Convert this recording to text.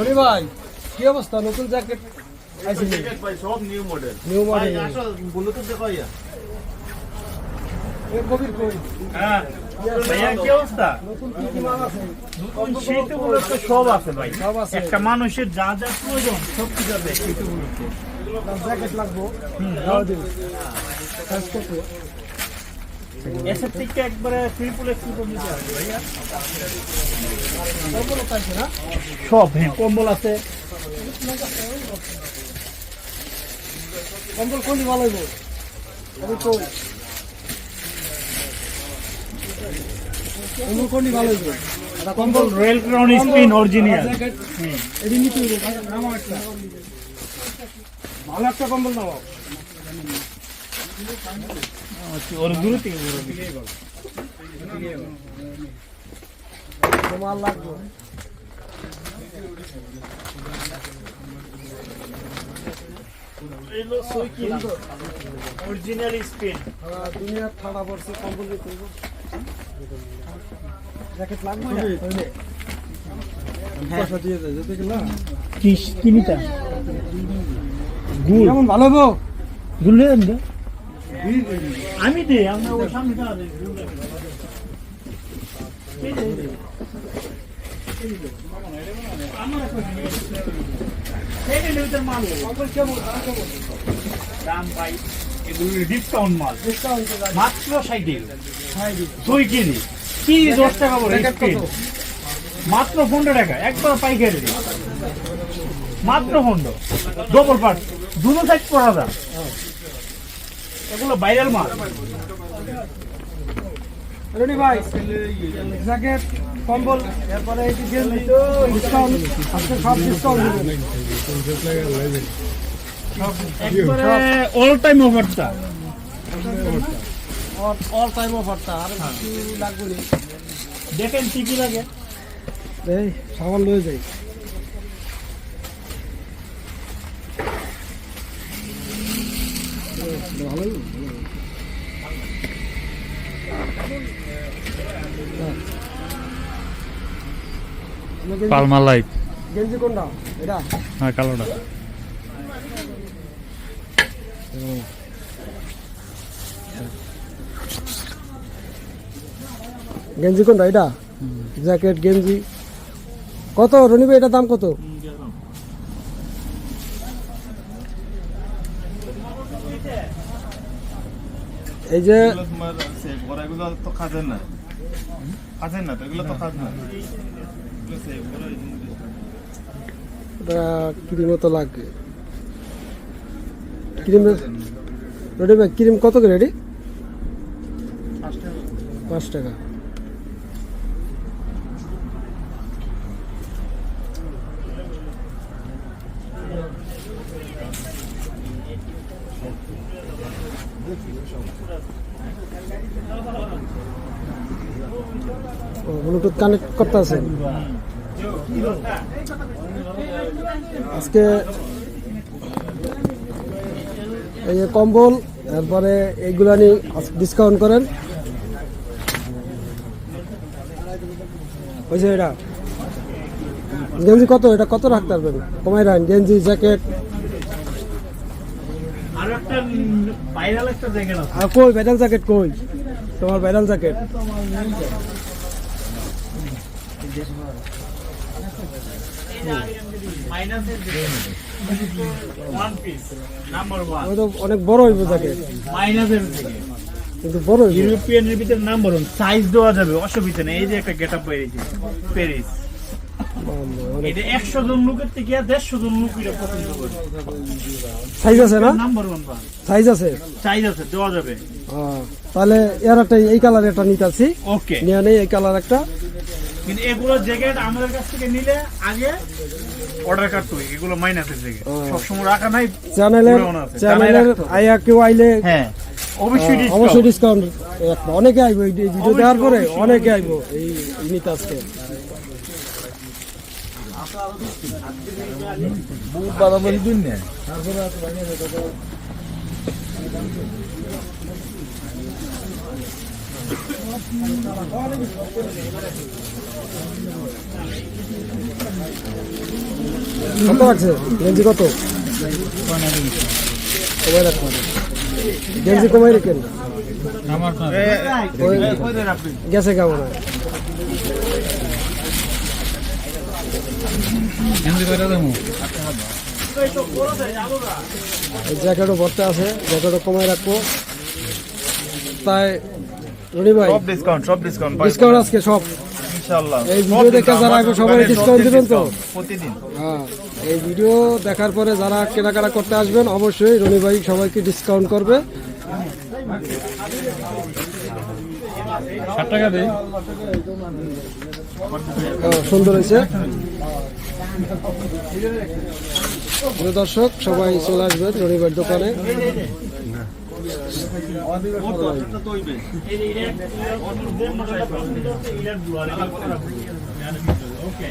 রনি ভাই কি অবস্থা? নতুন জ্যাকেট আইছে? ভাই সব new model New model. Bluetooth দেখো ইয়া। এ কবির কই? হ্যাঁ। একটা মানুষের যা যা প্রয়োজন সব কিছু আছে জ্যাকেট লাগবো? দাও এসব থেকে একবারে ট্রিপল এক্স নিতে হবে ভাইয়া। সব হ্যাঁ। কম্বল আছে। কম্বল কোনটি ভালো হইব আমি কই কম্বল কোনটি ভালো হইব কম্বল রয়্যাল ক্রাউন স্পিন অরিজিনাল এডি নিতে হইব ভালো একটা কম্বল নাও ওর দূর থেকে বড় তোমার লাগবে। এলো সইকি অরিজিনাল স্পিন হ্যাঁ, দুনিয়া ঠান্ডা পড়ছে কম্বল দিতে হইব জ্যাকেট লাগবে না? পয়সা দিয়ে দেয় যেতে গেলা কি কিনিতা গুল। কেমন ভালো হব নেন আমি দে আমরা ওর সামনে দাঁড়া দাম পাই এগুলো ডিসকাউন্ট মাল। মাত্র ষাটে দুই কেজি কি দশ টাকা করে মাত্র পনেরো টাকা একবার পাইকারি মাত্র পনেরো। ডবল পার্ট দুটো সাইজ করা যায়। এগুলো বাইরের মাল। রনি ভাই জ্যাকেট কম্বল এরপরে এই যে ডিসকাউন্ট আজকে সব ডিসকাউন্ট একবারে অল টাইম অফারটা অল টাইম অফারটা আর লাগবে দেখেন কি কি লাগে। এই সামান লয়ে যাই। ভালোই পালমা লাইট। গেঞ্জি কোনটা? এটা? হ্যাঁ কালোটা। গেঞ্জি কোনটা? এটা? জ্যাকেট গেঞ্জি। কত? রনি ভাই এটার দাম কত? এই যে তোমার এগুলো তো কাজের না। কাজের না তো এগুলো তো কাজ না। ওটা লাগবে ক্রিম রেডি ক্রিম কত করে রেডি পাঁচ টাকা। ব্লুটুথ কানেক্ট করতে আছে। আজকে এই কম্বল তারপরে এইগুলা নিয়ে ডিসকাউন্ট করেন। ওই এটা। গেঞ্জি কত? এটা কত রাখতে পারবেন? কমাই রাখেন গেঞ্জি, জ্যাকেট। আর কই জ্যাকেট কই? তোমার জ্যাকেট অনেক বড় হইব জ্যাকেট মাইনাসের কিন্তু বড় ইউরোপিয়ানের ভিতরে নাম্বার ওয়ান সাইজ দেওয়া যাবে অসুবিধা নেই। এই যে একটা গেট আপ বেরিয়েছে প্যারিস এটা একশো জন লোকের থেকে দেড়শো জন লোক এটা পছন্দ করে। সাইজ আছে না? নাম্বার ওয়ান সাইজ আছে? সাইজ আছে দেওয়া যাবে। তাহলে এর একটা এই কালার একটা নিতে ওকে নিয়ে নেই এই কালার একটা। কিন্তু এগুলো জ্যাকেট আমাদের কাছ থেকে নিলে আগে অর্ডার কাটতে এগুলো মাইনাসের জ্যাকেট সবসময় রাখা নাই চ্যানেলের। আয়া কেউ আইলে হ্যাঁ অবশ্যই অবশ্যই ডিসকাউন্ট অনেকে আইবো এই ভিডিও দেওয়ার পরে অনেকে আইবো এই এই নিতে আজকে কত আছে গেঞ্জি কত কমাই রাখতে হবে গেঞ্জি কমাই রেখেন ওই গেছে কেমন হয় জ্যাকেটও ভরতে আছে জ্যাকেটও কমাই রাখব। তাই রনি ভাই সব ডিসকাউন্ট সব ডিসকাউন্ট ডিসকাউন্ট আজকে সব। ইনশাআল্লাহ। এই ভিডিও দেখে যারা আসবে সবাই ডিসকাউন্ট দিবেন তো? প্রতিদিন। হ্যাঁ এই ভিডিও দেখার পরে যারা কেনাকাটা করতে আসবেন অবশ্যই রনি ভাই সবাইকে ডিসকাউন্ট করবে। সুন্দর হয়েছে। দর্শক সবাই চলে আসবেন রনিবার দোকানে। ওকে